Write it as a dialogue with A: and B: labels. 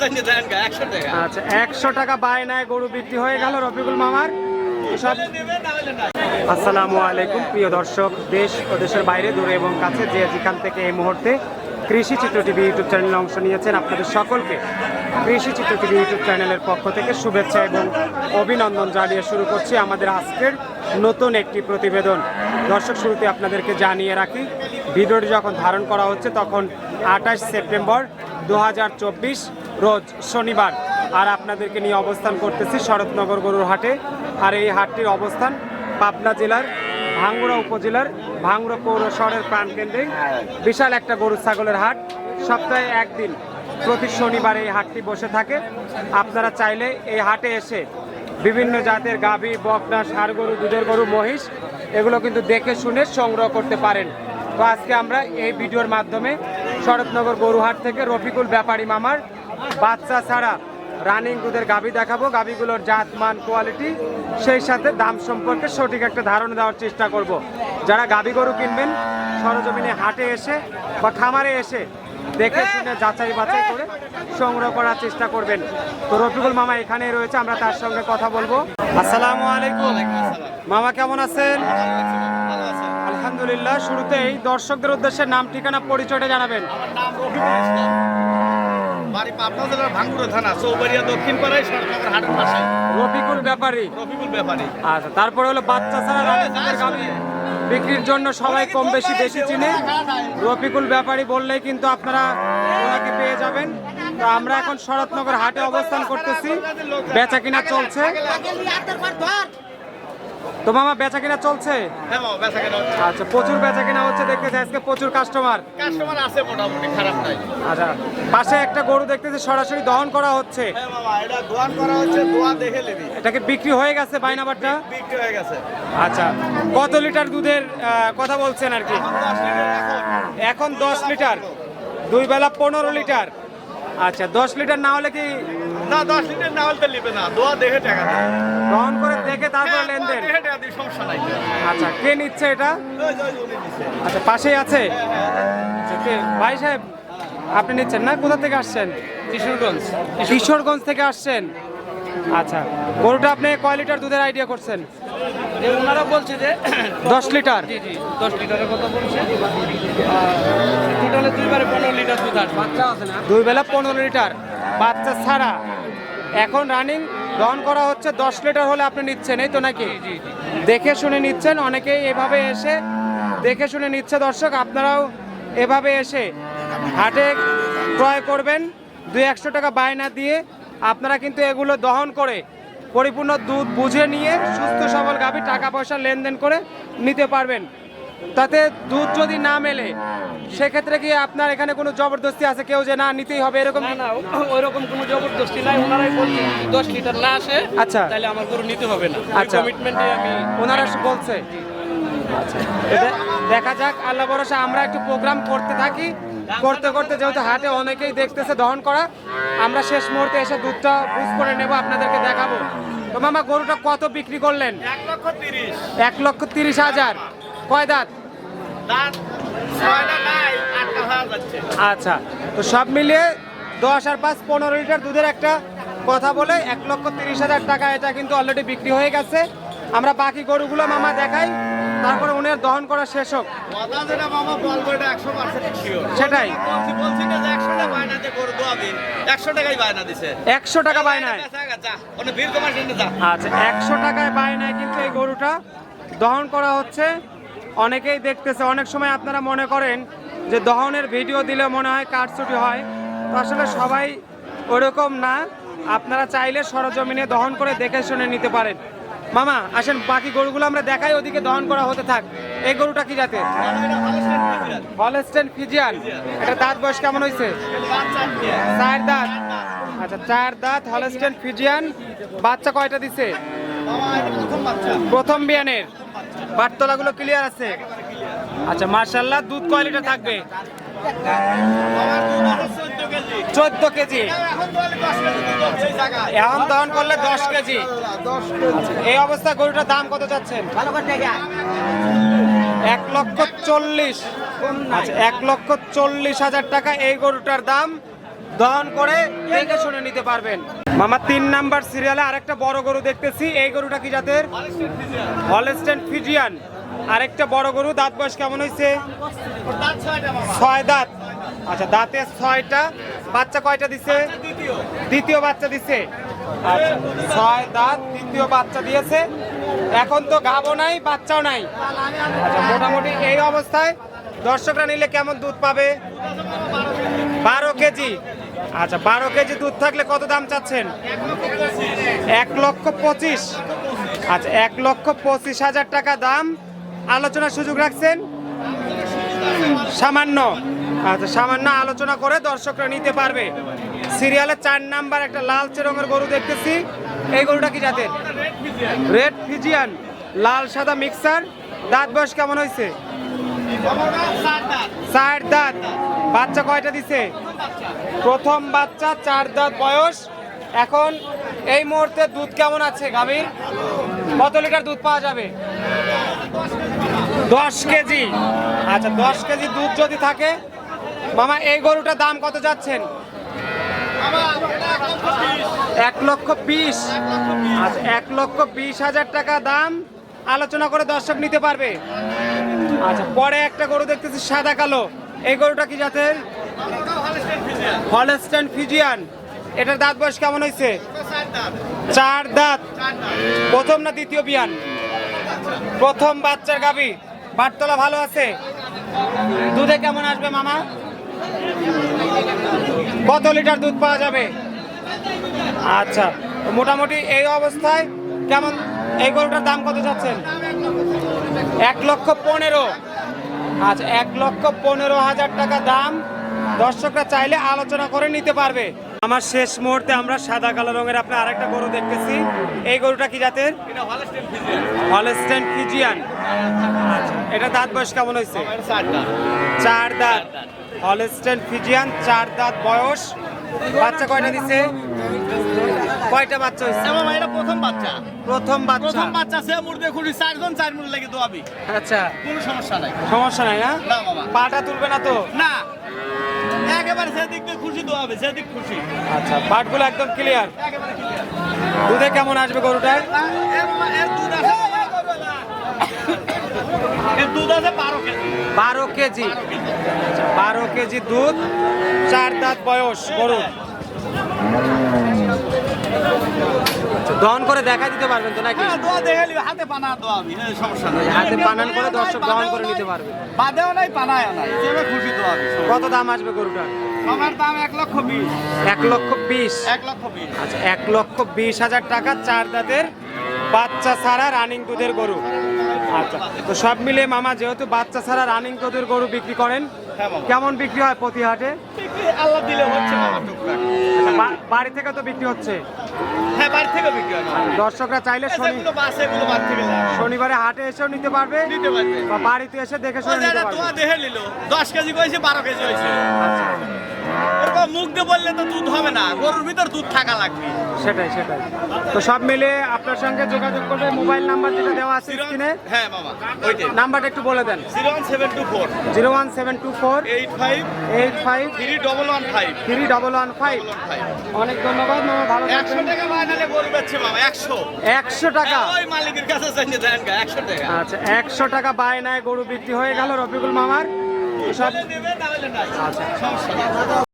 A: চাইছে একশো টাকা।
B: আচ্ছা একশো টাকা বায়নায় গরু বিক্রি হয়ে গেল রফিকুল মামার। সব আসসালামু আলাইকুম প্রিয় দর্শক দেশ ও দেশের বাইরে দূরে এবং কাছে যে যেখান থেকে এই মুহূর্তে কৃষি চিত্র টিভি ইউটিউব চ্যানেলে অংশ নিয়েছেন আপনাদের সকলকে কৃষি চিত্র টিভি ইউটিউব চ্যানেলের পক্ষ থেকে শুভেচ্ছা এবং অভিনন্দন জানিয়ে শুরু করছি আমাদের আজকের নতুন একটি প্রতিবেদন। দর্শক শুরুতে আপনাদেরকে জানিয়ে রাখি ভিডিওটি যখন ধারণ করা হচ্ছে তখন আঠাশ সেপ্টেম্বর দু হাজার চব্বিশ রোজ শনিবার। আর আপনাদেরকে নিয়ে অবস্থান করতেছি শরৎনগর গরুর হাটে। আর এই হাটটির অবস্থান পাবনা জেলার ভাঙ্গুড়া উপজেলার ভাঙ্গুড়া পৌর শহরের প্রাণকেন্দ্রে। বিশাল একটা গরু ছাগলের হাট। সপ্তাহে একদিন প্রতি শনিবার এই হাটটি বসে থাকে। আপনারা চাইলে এই হাটে এসে বিভিন্ন জাতের গাভী, বকনা, ষাড় গরু, দুধের গরু, মহিষ, এগুলো কিন্তু দেখে শুনে সংগ্রহ করতে পারেন। তো আজকে আমরা এই ভিডিওর মাধ্যমে শরৎনগর গরুহাট থেকে রফিকুল ব্যাপারী মামার বাচ্চা ছাড়া রানিং দুধের গাভী দেখাবো। গাভীগুলোর জাত, মান কোয়ালিটি সেই সাথে দাম সম্পর্কে সঠিক একটা ধারণা দেওয়ার চেষ্টা করব। যারা গাভী গরু কিনবেন, সরজমিনে, হাটে এসে বা খামারে এসে দেখে শুনে, যাচাই বাছাই করে সংগ্রহ করার চেষ্টা করবেন। তো রফিকুল মামা এখানেই রয়েছে, আমরা তার সঙ্গে কথা বলব। আসসালামু আলাইকুম। মামা কেমন আছেন? আলহামদুলিল্লাহ, শুরুতেই দর্শকদের উদ্দেশ্যে নাম, ঠিকানা, পরিচয়টা জানাবেন
A: আমার নাম রফিকুল ইসলাম বাড়ি পাবনা জেলার ভাঙ্গুড়া থানা চৌবাড়িয়া দক্ষিণ পাড়ায় সরকার হাটের পাশে
B: রফিকুল ব্যাপারী
A: রফিকুল ব্যাপারী
B: আচ্ছা তারপরে হলো বাচ্চা ছাড়া গাভী বিক্রির জন্য সবাই কম বেশি বেশি চিনে রফিকুল ব্যাপারী বললেই কিন্তু আপনারা ওনাকে পেয়ে যাবেন তো আমরা এখন শরৎনগর হাটে অবস্থান করতেছি বেচা কিনা চলছে তো মামা বেচা কিনা চলছে?
A: হ্যাঁ হচ্ছে।
B: আচ্ছা প্রচুর বেচা কিনা হচ্ছে দেখতেছি আজকে প্রচুর কাস্টমার
A: কাস্টমার আছে মোটামুটি খারাপ নাই।
B: আচ্ছা পাশে একটা গরু দেখতেছি সরাসরি দহন করা হচ্ছে।
A: হ্যাঁ এটা দোয়ান করা হচ্ছে দোয়া দেখে নিবি।
B: এটাকে বিক্রি হয়ে গেছে বাইনাবারটা
A: বিক্রি হয়ে গেছে।
B: আচ্ছা কত লিটার দুধের কথা বলছেন আর কি?
A: এখন দশ লিটার
B: দুই বেলা পনেরো লিটার। আচ্ছা দশ লিটার না হলে কি
A: না দশ লিটার না হলে নেবে না। দোয়া দেখে টাকা
B: গ্রহণ করে দেখে তারপর
A: হ্যাঁ,
B: লেনদেন।
A: টাকা দিই সমস্যা নাই।
B: আচ্ছা কে নিচ্ছে এটা। আচ্ছা পাশেই আছে? আচ্ছা, ভাই সাহেব আপনি নিচ্ছেন না? কোথা থেকে আসছেন?
C: কিশোরগঞ্জ।
B: কিশোরগঞ্জ থেকে আসছেন। আচ্ছা গরুটা আপনি কয় লিটার দুধের আইডিয়া করছেন?
C: যে ওনারা বলছে যে
B: দশ লিটার?
C: জি জি দশ লিটারের কথা বলছে। টোটালে দুইবারে পনেরো লিটার দুধ আসবে। বাচ্চা আছে না?
B: দুই বেলা পনেরো লিটার। বাচ্চা ছাড়া। এখন রানিং দহন করা হচ্ছে দশ লিটার হলে আপনি নিচ্ছেন এই তো নাকি?
C: জি জি।
B: দেখে শুনে নিচ্ছেন অনেকেই এভাবে এসে দেখে শুনে নিচ্ছে দর্শক আপনারাও এভাবে এসে হাটে ক্রয় করবেন। দুই একশো টাকা বায়না দিয়ে আপনারা কিন্তু এগুলো দহন করে পরিপূর্ণ দুধ বুঝে নিয়ে সুস্থ সবল গাভী টাকা পয়সা লেনদেন করে নিতে পারবেন। তাতে দুধ যদি না মেলে সেক্ষেত্রে কি আপনার এখানে কোনো জবরদস্তি আছে? কেউ যে না নিতেই হবে এরকম
C: না না ওই রকম কোনো জবরদস্তি নাই। ওনারাই বলছে দশ লিটার না আসে
B: আচ্ছা।
C: তাহলে আমার গরু নিতে হবে না।
B: আচ্ছা।
C: কমিটমেন্টে আমি
B: ওনারা বলছে। দেখা যাক আল্লাহ ভরসা আমরা একটু প্রোগ্রাম করতে থাকি। করতে করতে যেহেতু হাটে অনেকেই দেখতেছে দহন করা আমরা শেষ মুহূর্তে এসে দুধটা বুঝ করে নেব আপনাদেরকে দেখাবো। তো মামা গরুটা কত বিক্রি করলেন?
A: এক লক্ষ তিরিশ।
B: হাজার। কয় দাঁত? আচ্ছা তো সব মিলিয়ে দশ আর পাঁচ পনেরো লিটার দুধের একটা কথা বলে এক লক্ষ তিরিশ হাজার টাকা এটা কিন্তু অলরেডি বিক্রি হয়ে গেছে। আমরা বাকি গরুগুলো মামা দেখাই। তারপরে উনের দহন করা শেষ হোক।
A: যেটা মামা বলব এটা একশো পার্সেন্ট
B: সেটাই।
A: একশো টাকা বায়না
B: আচ্ছা একশো টাকায় বায়নায় কিন্তু এই গরুটা দহন করা হচ্ছে। অনেকেই দেখতেছে, অনেক সময় আপনারা মনে করেন যে দহনের ভিডিও দিলে মনে হয় কারচুটি হয়। তো আসলে সবাই ওরকম না। আপনারা চাইলে সরজমিনে দহন করে দেখে শুনে নিতে পারেন। মামা, আসেন, বাকি গরুগুলো আমরা দেখাই, ওদিকে দহন করা হতে থাক। এই গরুটা কি জাতের? Holstein Friesian. এটা দাঁত বয়স কেমন হয়েছে? চার দাঁত। আচ্ছা চার দাঁত হলস্টেন ফিজিয়ান। বাচ্চা কয়টা দিছে? প্রথম বিয়ানের। বাটতলাগুলো ক্লিয়ার আছে। আচ্ছা মার্শাল্লাহ দুধ কয় লিটার থাকবে? চোদ্দ কেজি। এখন দহন করলে দশ কেজি। এই অবস্থা গরুটার দাম কত চাচ্ছেন? এক লক্ষ চল্লিশ। আচ্ছা এক লক্ষ চল্লিশ হাজার টাকা এই গরুটার দাম। দহন করে দেখে শুনে নিতে পারবেন। মামা, তিন নাম্বার সিরিয়ালে আরেকটা বড় গরু দেখতেছি। এই গরুটা কি জাতের? Holstein Friesian. আরেকটা বড় গরু, দাঁত বয়স কেমন হয়েছে? ছয় দাঁত। আচ্ছা দাঁতে ছয়টা, বাচ্চা কয়টা দিছে?
A: দ্বিতীয়
B: বাচ্চা দিছে। আচ্ছা ছয় দাঁত, দ্বিতীয় বাচ্চা দিয়েছে। এখন তো গাবও নাই, বাচ্চাও নাই। আচ্ছা মোটামুটি এই অবস্থায় দর্শকরা নিলে কেমন দুধ পাবে? বারো কেজি। আচ্ছা বারো কেজি দুধ থাকলে কত দাম চাচ্ছেন? এক লক্ষ পঁচিশ। আচ্ছা এক লক্ষ পঁচিশ হাজার টাকা দাম। আলোচনার সুযোগ রাখছেন? সামান্য। আচ্ছা সামান্য আলোচনা করে দর্শকরা নিতে পারবে। সিরিয়ালের চার নাম্বার একটা লালচে রঙের গরু দেখতেছি। এই গরুটা কি জাতের? রেড ফিজিয়ান লাল সাদা মিক্সার দাঁত বয়স কেমন হয়েছে? চার দাঁত। বাচ্চা কয়টা দিছে? প্রথম বাচ্চা, চার দাঁত বয়স। এখন এই মুহূর্তে দুধ কেমন আছে, গাভীর? কত লিটার দুধ পাওয়া যাবে? দশ কেজি। আচ্ছা দশ কেজি দুধ যদি থাকে, মামা, এই গরুটার দাম কত যাচ্ছেন? এক লক্ষ বিশ। আচ্ছা এক লক্ষ বিশ হাজার টাকা দাম। আলোচনা করে দর্শক নিতে পারবে। আচ্ছা পরে একটা গরু দেখতেছি সাদা কালো। এই গরুটা কি জাতের? Holstein Friesian. এটার দাঁত বয়স কেমন হয়েছে? চার দাঁত। প্রথম না দ্বিতীয় বিয়ান? প্রথম বাচ্চার গাবি বাটতলা ভালো আছে? দুধে কেমন আসবে মামা? কত লিটার দুধ পাওয়া যাবে? আচ্ছা মোটামুটি এই অবস্থায় কেমন, এই গরুটার দাম কত যাচ্ছেন এক লক্ষ পনেরো। আচ্ছা এক লক্ষ পনেরো হাজার টাকা দাম। দর্শকরা চাইলে আলোচনা করে নিতে পারবে। আমার শেষ মুহূর্তে আমরা সাদা কালো রঙের আপনার আরেকটা গরু দেখতেছি। এই গরুটা কি জাতের?
A: এটা হলস্টেন ফিজিয়ান
B: এটা দাঁত বয়স কেমন হয়েছে? চার দাঁত। হলস্টেন ফিজিয়ান চার দাঁত। বয়স। বাচ্চা কয়টা দিছে? কয়টা বাচ্চা হয়েছে?
A: মামা এটা প্রথম বাচ্চা।
B: প্রথম বাচ্চা।
A: প্রথম বাচ্চা সে মুরগে খুলি চারজন চার মুরগ লেগে দোয়াবি।
B: আচ্ছা।
A: কোনো সমস্যা নাই।
B: সমস্যা নাই না?
A: না বাবা।
B: পাটা তুলবে না তো?
A: না। একেবারে সেদিক দিয়ে খুশি হবে সেদিক খুশি।
B: আচ্ছা পাটগুলো একদম ক্লিয়ার দুধে কেমন আসবে গরুটার
A: বারো কেজি।
B: বারো কেজি। দুধ চার দাঁত বয়স আচ্ছা, দহন করে দেখা দিতে পারবেন তো নাকি?
A: হ্যাঁ দোয়া দেখে নিবে। হাতে পানা দোয়াবি হ্যাঁ সমস্যা নাই।
B: হাতে বানান করে দর্শক দহন করে নিতে পারবে।
A: বাদেও নাই পানায়ও নাই। যেভাবে খুশি দোয়াবি
B: কত দাম আসবে গরুটার?
A: আমার দাম এক লক্ষ বিশ।
B: এক লক্ষ বিশ?
A: এক লক্ষ বিশ।
B: আচ্ছা এক লক্ষ বিশ হাজার টাকা চার দাঁতের বাচ্চা ছাড়া রানিং দুধের গরু। আচ্ছা তো সব মিলিয়ে মামা যেহেতু বাচ্চা ছাড়া রানিং দুধের গরু বিক্রি করেন। কেমন বিক্রি হয় প্রতি হাটে?
A: আল্লাহ দিলে হচ্ছে
B: আচ্ছা, বাড়ি থেকে তো বিক্রি হচ্ছে।
A: হ্যাঁ বাড়ি থেকে বিক্রি হয়
B: দর্শকরা চাইলে
A: যায়
B: শনিবারে হাটে এসেও নিতে পারবে।
A: নিতে পারবে।
B: বাড়িতে এসে দেখে শুনে নিতে পারবে।
A: তোমার দেহে নিল। দশ কেজি কইছে বারো কেজি হয়েছে। এরকম মুখ দিয়ে বললে তো দুধ হবে না গরুর ভিতর দুধ থাকা লাগবে।
B: সেটাই সেটাই। তো সব মিলে আপনার সঙ্গে যোগাযোগ করবে মোবাইল নাম্বার যেটা দেওয়া আছে স্ক্রিনে।
A: হ্যাঁ ওইটাই।
B: নাম্বারটা একটু বলে দেন।
A: Zero one seven two four.
B: Zero one seven two four.
A: Eight five.
B: Eight five.
A: Three double one five.
B: Three double one five. অনেক ধন্যবাদ মামা ভালো
A: একশো টাকা বানালে গরু বেচছে মামা একশো।
B: একশো টাকা।
A: ওই মালিকের কাছে চাইছে একশো টাকা।
B: আচ্ছা একশো টাকা বায়নায় গরু বিক্রি হয়ে গেল রফিকুল মামার। আচ্ছা